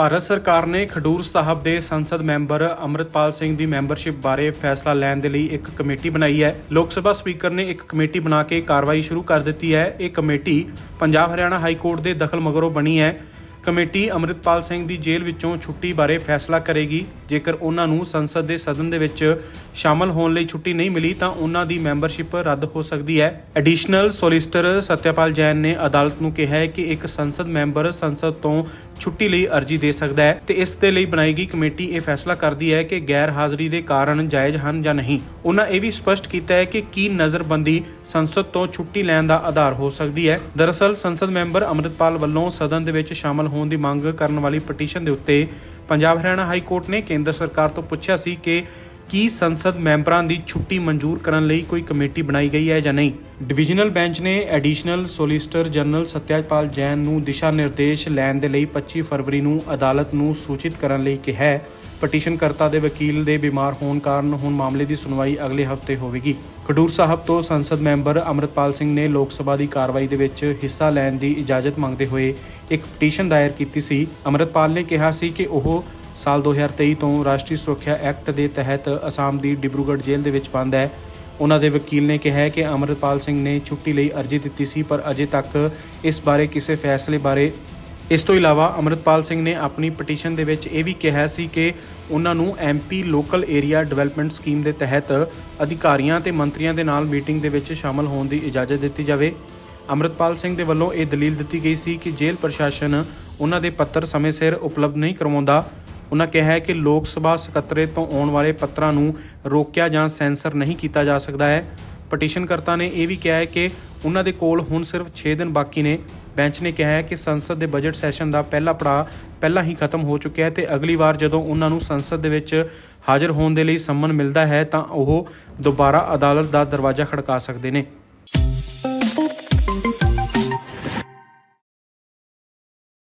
ਭਾਰਤ ਸਰਕਾਰ ਨੇ ਖਡੂਰ ਸਾਹਿਬ ਦੇ ਸੰਸਦ ਮੈਂਬਰ ਅਮਰਿਤਪਾਲ ਸਿੰਘ ਦੀ ਮੈਂਬਰਸ਼ਿਪ ਬਾਰੇ ਫੈਸਲਾ ਲੈਣ ਦੇ ਲਈ ਇੱਕ ਕਮੇਟੀ ਬਣਾਈ ਹੈ। ਲੋਕ ਸਭਾ ਸਪੀਕਰ ਨੇ ਇੱਕ ਕਮੇਟੀ ਬਣਾ ਕੇ ਕਾਰਵਾਈ ਸ਼ੁਰੂ ਕਰ ਦਿੱਤੀ ਹੈ। ਇਹ committee Punjab Haryana high court ਦੇ ਦਖਲ ਮਗਰੋਂ ਬਣੀ ਹੈ। ਕਮੇਟੀ ਅਮਰਿਤਪਾਲ ਸਿੰਘ ਦੀ ਜੇਲ੍ਹ ਵਿੱਚੋਂ ਛੁੱਟੀ ਬਾਰੇ ਫੈਸਲਾ ਕਰੇਗੀ। ਜੇਕਰ ਉਹਨਾਂ ਨੂੰ ਸੰਸਦ ਦੇ ਸਦਨ ਦੇ ਵਿੱਚ ਸ਼ਾਮਲ ਹੋਣ ਲਈ ਛੁੱਟੀ ਨਹੀਂ ਮਿਲੀ, ਤਾਂ ਉਹਨਾਂ ਦੀ ਮੈਂਬਰਸ਼ਿਪ ਰੱਦ ਹੋ ਸਕਦੀ ਹੈ। ਐਡੀਸ਼ਨਲ ਸੋਲਿਸਿਟਰ ਸਤਿਆਪਾਲ ਜੈਨ ਨੇ ਅਦਾਲਤ ਨੂੰ ਕਿਹਾ ਹੈ ਕਿ ਇੱਕ ਸੰਸਦ ਮੈਂਬਰ ਸੰਸਦ ਤੋਂ ਛੁੱਟੀ ਲਈ ਅਰਜ਼ੀ ਦੇ ਸਕਦਾ ਹੈ ਤੇ ਇਸ ਦੇ ਲਈ ਬਣਾਈ ਗਈ ਕਮੇਟੀ ਇਹ ਫੈਸਲਾ ਕਰਦੀ ਹੈ ਕਿ ਗੈਰ ਹਾਜ਼ਰੀ ਦੇ ਕਾਰਨ ਜਾਇਜ਼ ਹਨ ਜਾਂ ਨਹੀਂ। ਉਹਨਾਂ ਇਹ ਵੀ ਸਪਸ਼ਟ ਕੀਤਾ ਹੈ ਕਿ ਕੀ ਨਜ਼ਰਬੰਦੀ ਸੰਸਦ ਤੋਂ ਛੁੱਟੀ ਲੈਣ ਦਾ ਆਧਾਰ ਹੋ ਸਕਦੀ ਹੈ। ਦਰਅਸਲ ਸੰਸਦ ਮੈਂਬਰ ਅਮਰਿਤਪਾਲ ਵੱਲੋਂ ਸਦਨ ਦੇ ਵਿੱਚ ਸ਼ਾਮਲ ਹੋਣ ਦੀ ਮੰਗ ਕਰਨ ਵਾਲੀ ਪਟੀਸ਼ਨ ਦੇ ਉੱਤੇ ਪੰਜਾਬ ਹਰਿਆਣਾ ਹਾਈ ਕੋਰਟ ਨੇ ਕੇਂਦਰ ਸਰਕਾਰ ਤੋਂ ਪੁੱਛਿਆ ਸੀ ਕਿ ਕੀ ਸੰਸਦ ਮੈਂਬਰਾਂ ਦੀ ਛੁੱਟੀ ਮਨਜ਼ੂਰ ਕਰਨ ਲਈ ਕੋਈ ਕਮੇਟੀ ਬਣਾਈ ਗਈ ਹੈ ਜਾਂ ਨਹੀਂ? ਡਿਵੀਜ਼ਨਲ ਬੈਂਚ ਨੇ additional solicitor general Satyapal Jain ਨੂੰ ਦਿਸ਼ਾ ਨਿਰਦੇਸ਼ ਲੈਣ ਦੇ ਲਈ 25 ਫਰਵਰੀ ਨੂੰ ਅਦਾਲਤ ਨੂੰ ਸੂਚਿਤ ਕਰਨ ਲਈ ਕਿਹਾ ਹੈ। ਪਟੀਸ਼ਨਕਰਤਾ ਦੇ ਵਕੀਲ ਦੇ ਬਿਮਾਰ ਹੋਣ ਕਾਰਨ ਹੁਣ ਮਾਮਲੇ ਦੀ ਸੁਣਵਾਈ ਅਗਲੇ ਹਫ਼ਤੇ ਹੋਵੇਗੀ। ਖਡੂਰ ਸਾਹਿਬ ਤੋਂ ਸੰਸਦ ਮੈਂਬਰ ਅਮਰਿਤਪਾਲ ਸਿੰਘ ਨੇ ਲੋਕ ਸਭਾ ਦੀ ਕਾਰਵਾਈ ਦੇ ਵਿੱਚ ਹਿੱਸਾ ਲੈਣ ਦੀ ਇਜਾਜ਼ਤ ਮੰਗਦੇ ਹੋਏ ਇੱਕ ਪਟੀਸ਼ਨ ਦਾਇਰ ਕੀਤੀ ਸੀ। ਅਮਰਿਤਪਾਲ ਨੇ ਕਿਹਾ ਸੀ ਕਿ ਉਹ ਸਾਲ 2023 ਤੋਂ ਰਾਸ਼ਟਰੀ ਸੁਰੱਖਿਆ ਐਕਟ ਦੇ ਤਹਿਤ ਅਸਾਮ ਦੀ ਡਿਬਰੂਗੜ੍ਹ ਜੇਲ੍ਹ ਦੇ ਵਿੱਚ ਬੰਦ ਹੈ। ਉਹਨਾਂ ਦੇ ਵਕੀਲ ਨੇ ਕਿਹਾ ਹੈ ਕਿ ਅਮਰਿਤਪਾਲ ਸਿੰਘ ਨੇ ਛੁੱਟੀ ਲਈ ਅਰਜ਼ੀ ਦਿੱਤੀ ਸੀ, ਪਰ ਅਜੇ ਤੱਕ ਇਸ ਬਾਰੇ ਕਿਸੇ ਫੈਸਲੇ ਬਾਰੇ ਇਸ ਤੋਂ ਇਲਾਵਾ ਅਮਰਿਤਪਾਲ ਸਿੰਘ ਨੇ ਆਪਣੀ ਪਟੀਸ਼ਨ ਦੇ ਵਿੱਚ ਇਹ ਵੀ ਕਿਹਾ ਸੀ ਕਿ ਉਹਨਾਂ ਨੂੰ MP local area development scheme ਦੇ ਤਹਿਤ ਅਧਿਕਾਰੀਆਂ ਤੇ ਮੰਤਰੀਆਂ ਦੇ ਨਾਲ ਮੀਟਿੰਗ ਦੇ ਵਿੱਚ ਸ਼ਾਮਲ ਹੋਣ ਦੀ ਇਜਾਜ਼ਤ ਦਿੱਤੀ ਜਾਵੇ। ਅਮਰਿਤਪਾਲ ਸਿੰਘ ਦੇ ਵੱਲੋਂ ਇਹ ਦਲੀਲ ਦਿੱਤੀ ਗਈ ਸੀ ਕਿ ਜੇਲ੍ਹ ਪ੍ਰਸ਼ਾਸਨ ਉਹਨਾਂ ਦੇ ਪੱਤਰ ਸਮੇਂ ਸਿਰ ਉਪਲਬਧ ਨਹੀਂ ਕਰਵਾਉਂਦਾ। ਉਹਨਾਂ ਕਿਹਾ ਹੈ ਕਿ ਲੋਕ ਸਭਾ ਸਕੱਤਰੇ ਤੋਂ ਆਉਣ ਵਾਲੇ ਪੱਤਰਾਂ ਨੂੰ ਰੋਕਿਆ ਜਾਂ ਸੈਂਸਰ ਨਹੀਂ ਕੀਤਾ ਜਾ ਸਕਦਾ ਹੈ। ਪਟੀਸ਼ਨਕਰਤਾ ਨੇ ਇਹ ਵੀ ਕਿਹਾ ਹੈ ਕਿ ਉਹਨਾਂ ਦੇ ਕੋਲ ਹੁਣ ਸਿਰਫ 6 ਦਿਨ ਬਾਕੀ ਨੇ। ਬੈਂਚ ਨੇ ਕਿਹਾ ਹੈ ਕਿ ਸੰਸਦ ਦੇ ਬਜਟ ਸੈਸ਼ਨ ਦਾ ਪਹਿਲਾ ਪੜਾਅ ਪਹਿਲਾਂ ਹੀ ਖਤਮ ਹੋ ਚੁੱਕਿਆ ਹੈ ਤੇ ਅਗਲੀ ਵਾਰ ਜਦੋਂ ਉਹਨਾਂ ਨੂੰ ਸੰਸਦ ਦੇ ਵਿੱਚ ਹਾਜ਼ਰ ਹੋਣ ਦੇ ਲਈ ਸੰਮਨ ਮਿਲਦਾ ਹੈ ਤਾਂ ਉਹ ਦੁਬਾਰਾ ਅਦਾਲਤ ਦਾ ਦਰਵਾਜ਼ਾ ਖੜਕਾ ਸਕਦੇ ਨੇ।